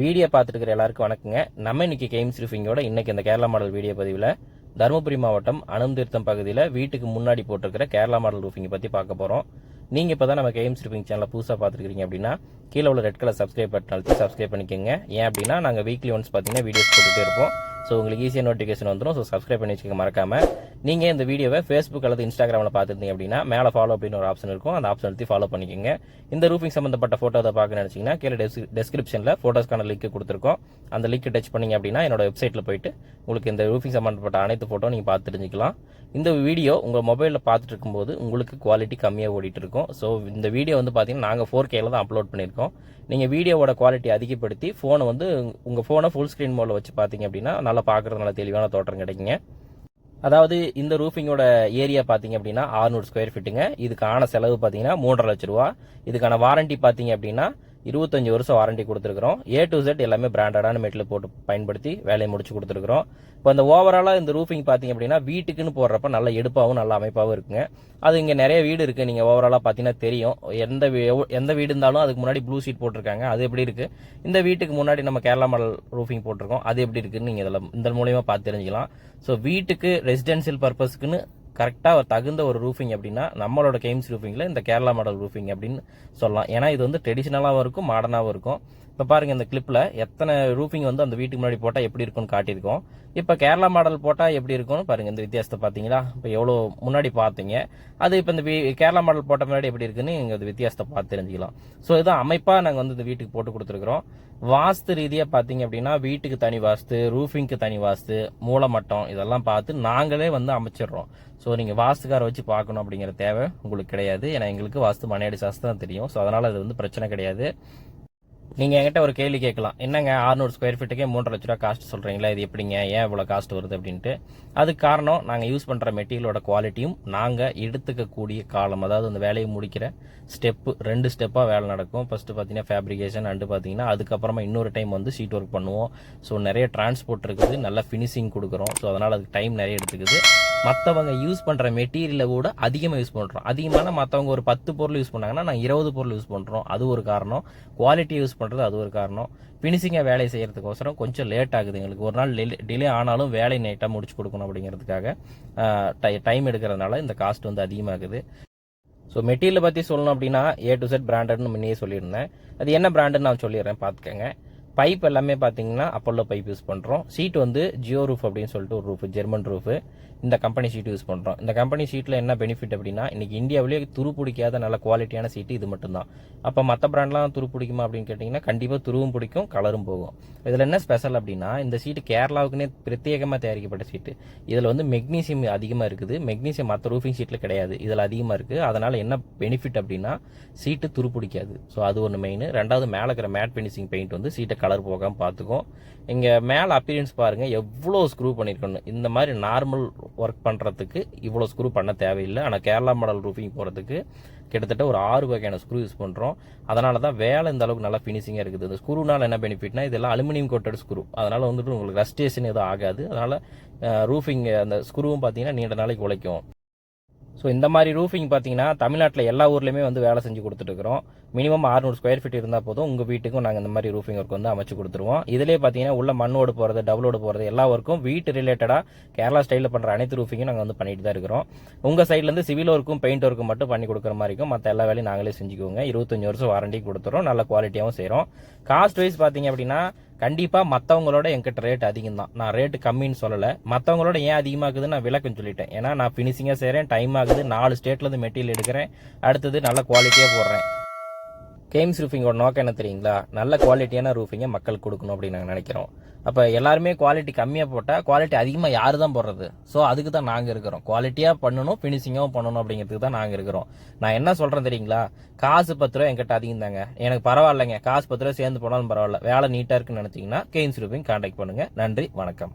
Video பார்த்துட்டு எல்லாருக்கும் வணக்கங்க. நம்ம இன்னைக்கு கேம்ஸ் ரிஃபிங்கோட இன்னைக்கு இந்த கேரளா மாடல் வீடியோ பதிவில் தருமபுரி மாவட்டம் அனந்தீர்த்தம் பகுதியில் வீட்டுக்கு முன்னாடி போட்டிருக்கிற கேரளா மாடல் ரூஃபிங்கை பற்றி பார்க்க போகிறோம் நீங்கள் இப்போ தான் நம்ம கேம்ஸ் ரிஃபிங் சேனலை புதுசாக பார்த்துருக்கீங்க அப்படின்னா கீழே உள்ள ரெட் கலர் சப்ஸ்கிரைப் பட்டன் அழுத்தி சப்ஸ்கிரைப் பண்ணிக்கோங்க. ஏன் அப்படின்னா நாங்கள் வீக்லி ஒன்ஸ் பார்த்தீங்கன்னா வீடியோஸ் போட்டுகிட்டே இருப்போம். ஸோ உங்களுக்கு ஈஸியாக நோட்டிஃபிகேஷன் வந்துடும் ஸோ சப்ஸ்கிரைப் பண்ணி வச்சுக்க மறக்காமல் நீங்கள் இந்த வீடியோவை ஃபேஸ்புக் அல்லது இன்ஸ்டாகிராமில் பார்த்துருந்தீங்க அப்படின்னா மேலே ஃபாலோ அப்படின்னு ஒரு ஆப்ஷன் இருக்கும். அந்த ஆப்ஷன் எடுத்து ஃபாலோ பண்ணிக்கோங்க. இந்த ரூஃபிங் சம்மந்தப்பட்ட ஃபோட்டோ அதை பார்க்க நினச்சிங்கன்னா கீழே டெஸ்கிரிப்ஷனில் ஃபோட்டோஸ்க்கான லிங்க் கொடுத்துருக்கோம். அந்த லிங்க் டச் பண்ணீங்க அப்படின்னா என்னோட வெப்சைட்டில் போயிட்டு உங்களுக்கு இந்த ரூஃபிங் சம்மந்தப்பட்ட அனைத்து ஃபோட்டோ நீங்கள் பார்த்து தெரிஞ்சுக்கலாம். இந்த வீடியோ உங்கள் மொபைலில் பார்த்துட்டு இருக்கும்போது உங்களுக்கு குவாலிட்டி கம்மியாக ஓடிட்டு இருக்கும். ஸோ இந்த வீடியோ வந்து பார்த்தீங்கன்னா நாங்கள் ஃபோர் கேல தான் அப்லோட் பண்ணியிருக்கோம். நீங்கள் வீடியோவோட குவாலிட்டி அதிகப்படுத்தி ஃபோனை வந்து உங்கள் ஃபோனை ஃபுல் ஸ்க்ரீன் மோடில் வச்சு பார்த்தீங்க அப்படின்னா கண்ணால் பார்க்குறது நல்ல தெளிவான தோற்றம் கிடைக்குங்க. அதாவது இந்த ரூஃபிங்கோட ஏரியா பார்த்தீங்க அப்படின்னா 600 ஸ்கொயர் ஃபீட்டுங்க இதுக்கான செலவு பார்த்தீங்கன்னா மூன்றரை லட்ச ரூபா. இதுக்கான வாரண்டி பார்த்தீங்க அப்படின்னா இருபத்தஞ்சி வருஷம் வாரண்டி கொடுத்துருக்குறோம். ஏ டு செட் எல்லாமே பிராண்டடான மெட்டில் போட்டு பயன்படுத்தி வேலையை முடிச்சு கொடுத்துருக்குறோம். இப்போ இந்த ஓவராலாக இந்த ரூஃபிங் பார்த்தீங்க அப்படின்னா வீட்டுக்குன்னு போடுறப்ப நல்ல எடுப்பாகவும் நல்ல அமைப்பாகவும் இருக்குங்க. அது இங்கே நிறைய வீடு இருக்குது நீங்கள் ஓவராலாக பார்த்தீங்கன்னா தெரியும். எந்த வீ- எந்த வீடு இருந்தாலும் அதுக்கு முன்னாடி ப்ளூ ஷீட் போட்டிருக்காங்க. அது எப்படி இருக்குது இந்த வீட்டுக்கு முன்னாடி நம்ம கேரளா மாடல் ரூஃபிங் போட்டிருக்கோம். அது எப்படி இருக்குன்னு நீங்கள் இதில் இந்த மூலியமாக பார்த்து தெரிஞ்சுக்கலாம். ஸோ வீட்டுக்கு ரெசிடென்சியல் பர்பஸ்க்குன்னு கரெக்டாக தகுந்த ஒரு ரூஃபிங் அப்படின்னா நம்மளோட கேம்ஸ் ரூஃபிங்கில் இந்த கேரளா மாடல் ரூஃபிங் அப்படின்னு சொல்லலாம். ஏன்னா இது வந்து ட்ரெடிஷ்னலாகவும் இருக்கும் மாடர்னாகவும் இருக்கும். இப்போ பாருங்கள் இந்த கிளிப்பில் எத்தனை ரூஃபிங் வந்து அந்த வீட்டுக்கு முன்னாடி போட்டால் எப்படி இருக்கும்னு காட்டியிருக்கோம். இப்போ கேரளா மாடல் போட்டால் எப்படி இருக்கும்னு பாருங்கள் இந்த வித்தியாசத்தை பார்த்தீங்களா? இப்போ எவ்வளோ முன்னாடி பார்த்தீங்க? அது இப்போ இந்த வீ- கேரளா மாடல் போட்ட முன்னாடி எப்படி இருக்குன்னு இங்கே அந்த வித்தியாசத்தை பார்த்து தெரிஞ்சுக்கலாம். ஸோ இதுதான் அமைப்பாக நாங்கள் வந்து இந்த வீட்டுக்கு போட்டு கொடுத்துருக்குறோம். வாஸ்து ரீதியாக பார்த்தீங்க அப்படின்னா வீட்டுக்கு தனி வாஸ்து ரூஃபிங்க்கு தனி வாஸ்து மூலமட்டம் இதெல்லாம் பார்த்து நாங்களே வந்து அமைச்சிடுறோம். ஸோ நீங்கள் வாஸ்துக்காரை வச்சு பார்க்கணும் அப்படிங்கிற தேவை உங்களுக்கு கிடையாது. ஏன்னா எங்களுக்கு வாஸ்து மனையடி தான் தெரியும். ஸோ அதனால் அது வந்து பிரச்சனை கிடையாது. நீங்கள் என்கிட்ட ஒரு கேள்வி கேட்கலாம். என்னங்க 600 ஸ்கொயர் ஃபீட்டுக்கே மூன்றரை லட்ச ரூபா காஸ்ட் சொல்கிறீங்களா இது எப்படிங்க? ஏன் இவ்வளோ காஸ்ட் வருது அப்படின்ட்டு. அதுக்கு காரணம் நாங்கள் யூஸ் பண்ணுற மெட்டீரியலோட குவாலிட்டியும் நாங்கள் எடுத்துக்கக்கூடிய காலம் அதாவது அந்த வேலையை முடிக்கிற ஸ்டெப்பு ரெண்டு ஸ்டெப்பாக வேலை நடக்கும். ஃபஸ்ட்டு பார்த்தீங்கன்னா ஃபேப்ரிகேஷன் அண்டு பார்த்தீங்கன்னா அதுக்கப்புறமா இன்னொரு டைம் வந்து ஷீட் ஒர்க் பண்ணுவோம். ஸோ நிறைய டிரான்ஸ்போர்ட் இருக்குது நல்லா ஃபினிஷிங் கொடுக்குறோம். ஸோ அதனால் அதுக்கு டைம் நிறைய எடுத்துக்குது. மற்றவங்க யூஸ் பண்ணுற மெட்டீரியலை கூட அதிகமாக யூஸ் பண்ணுறோம் அதிகமான மற்றவங்க ஒரு பத்து பொருள் யூஸ் பண்ணாங்கன்னா நான் இருபது பொருள் யூஸ் பண்ணுறோம் அது ஒரு காரணம். குவாலிட்டி யூஸ் பண்ணுறது அது ஒரு காரணம். ஃபினிஷிங்காக வேலை செய்கிறதுக்கோசரம் கொஞ்சம் லேட் ஆகுது எங்களுக்கு. ஒரு நாள் டிலே ஆனாலும் வேலை நைட்டாக முடிச்சு கொடுக்கணும் அப்படிங்கிறதுக்காக டைம் எடுக்கிறதுனால இந்த காஸ்ட் வந்து அதிகமாகுது. ஸோ மெட்டீரியல் பற்றி சொல்லணும் அப்படின்னா ஏ டு செட் பிராண்டட்னு முன்னே சொல்லியிருந்தேன். அது என்ன பிராண்டுன்னு நான் சொல்லிடுறேன் பார்த்துக்கங்க. பைப் எல்லாமே பார்த்தீங்கன்னா அப்போல்லோ பைப் யூஸ் பண்ணுறோம் சீட் வந்து ஜியோ ரூஃப் அப்படின்னு சொல்லிட்டு ஒரு ரூஃப் ஜெர்மன் ரூஃபு இந்த கம்பெனி ஷீட் யூஸ் பண்ணுறோம் இந்த கம்பெனி சீட்டில் என்ன பெனிஃபிட் அப்படின்னா இன்றைக்கி இந்தியாவிலேயே துரு பிடிக்காத நல்ல குவாலிட்டியான சீட்டு இது மட்டும்தான். அப்போ மற்ற பிராண்ட்லாம் துரு பிடிக்குமா அப்படின்னு கேட்டிங்கன்னா கண்டிப்பாக துருவும் பிடிக்கும் கலரும் போகும். இதில் என்ன ஸ்பெஷல் அப்படின்னா இந்த சீட்டு கேரளாவுக்குன்னே பிரத்யேகமாக தயாரிக்கப்பட்ட சீட்டு இதில் வந்து மெக்னீசியம் அதிகமாக இருக்குது. மெக்னீசியம் மற்ற ரூஃபிங் சீட்டில் கிடையாது. இதில் அதிகமாக இருக்குது அதனால் என்ன பெனிஃபிட் அப்படின்னா சீட்டு துரு பிடிக்காது. ஸோ அது ஒன்று மெயின் ரெண்டாவது மேலே இருக்கிற மேட் ஃபினிஷிங் பெயிண்ட் வந்து சீட்டை கலர் போகாமல் பார்த்துக்கும். இங்கே மேலே அப்பியரன்ஸ் பாருங்கள் எவ்வளோ ஸ்க்ரூ பண்ணியிருக்கணும் இந்த மாதிரி நார்மல் ஒர்க் பண்ணுறதுக்கு இவ்வளோ ஸ்க்ரூ பண்ண தேவையில்லை. ஆனால் கேரளா மாடல் ரூஃபிங் போகிறதுக்கு கிட்டத்தட்ட ஒரு ஆறு வகையான ஸ்க்ரூ யூஸ் பண்ணுறோம் அதனால தான் வேலை இந்த அளவுக்கு நல்லா ஃபினிஷிங்காக இருக்குது. இந்த ஸ்க்ரூனால் என்ன பெனிஃபிட்னா இதெல்லாம் அலுமினியம் கோட்டட் ஸ்க்ரூ அதனால் வந்துட்டு உங்களுக்கு ரஸ்டேஷன் எதுவும் ஆகாது. அதனால் ரூஃபிங் அந்த ஸ்க்ரூவும் பார்த்தீங்கன்னா நீண்ட நாளைக்கு உழைக்கும். ஸோ இந்த மாதிரி ரூஃபிங் பார்த்தீங்கன்னா தமிழ்நாட்டில் எல்லா ஊர்லேயுமே வந்து வேலை செஞ்சு கொடுத்துட்ருக்குறோம் மினிமம் 600 ஸ்கொயர் ஃபீட் இருந்தால் போதும். உங்கள் வீட்டுக்கும் நாங்கள் இந்த மாதிரி ரூஃபிங் ஒர்க் வந்து அமைச்சு கொடுத்துருவோம். இதிலே பார்த்தீங்கன்னா உள்ள மண்ணோடு போகிறது டபுளோடு போகிறது எல்லா ஒர்க்கும் வீட்டு ரிலேட்டடாக கேரளா ஸ்டைலில் பண்ணுற அனைத்து ரூஃபிங்கும் நாங்கள் வந்து பண்ணிட்டு தான் இருக்கிறோம். உங்கள் சைட்லேருந்து சிவில் ஒர்க்கும் பெயிண்ட் ஒர்க்கும் மட்டும் பண்ணி கொடுக்குற மாதிரி இருக்கும். மற்ற எல்லா வேலையும் நாங்களே செஞ்சுக்குவோங்க. இருபத்தஞ்சு வருஷம் வாரண்டி கொடுத்துறோம். நல்ல குவாலிட்டியாகவும் செய்கிறோம் காஸ்ட் வைஸ் பார்த்தீங்க அப்படின்னா கண்டிப்பாக மற்றவங்களோட என்கிட்ட ரேட் அதிகம் தான் நான் ரேட்டு கம்மின்னு சொல்லலை. மற்றவங்களோட ஏன் அதிகமாகுதுன்னு நான் விளக்கம் சொல்லிட்டேன். ஏன்னா நான் ஃபினிஷிங்காக செய்கிறேன் டைம் ஆகுது நாலு ஸ்டேட்லேருந்து மெட்டீரியல் எடுக்கிறேன். அடுத்தது நல்ல குவாலிட்டியாக போடுறேன். கேம்ஸ் ரூஃபிங்கோட நோக்கம் என்ன தெரியுங்களா? நல்ல குவாலிட்டியான ரூஃபிங்கை மக்களுக்கு கொடுக்கணும் அப்படின்னு நாங்கள் நினைக்கிறோம். அப்போ எல்லாருமே குவாலிட்டி கம்மியாக போட்டால் குவாலிட்டி அதிகமாக யார் தான் போடுறது? ஸோ அதுக்கு தான் நாங்கள் இருக்கிறோம். குவாலிட்டியாக பண்ணணும் ஃபினிஷிங்காகவும் பண்ணணும் அப்படிங்கிறதுக்கு தான் நாங்கள் இருக்கிறோம். நான் என்ன சொல்கிறேன் தெரியுங்களா? காசு பத்து ரூபா என்கிட்ட அதிகம் தாங்க. எனக்கு பரவாயில்லைங்க. காசு பத்து ரூபா சேர்ந்து போனாலும் பரவாயில்ல. வேலை நீட்டாக இருக்குன்னு நினச்சிங்கன்னா கேம்ஸ் ரூஃபிங் கான்டாக்ட் பண்ணுங்கள் நன்றி வணக்கம்.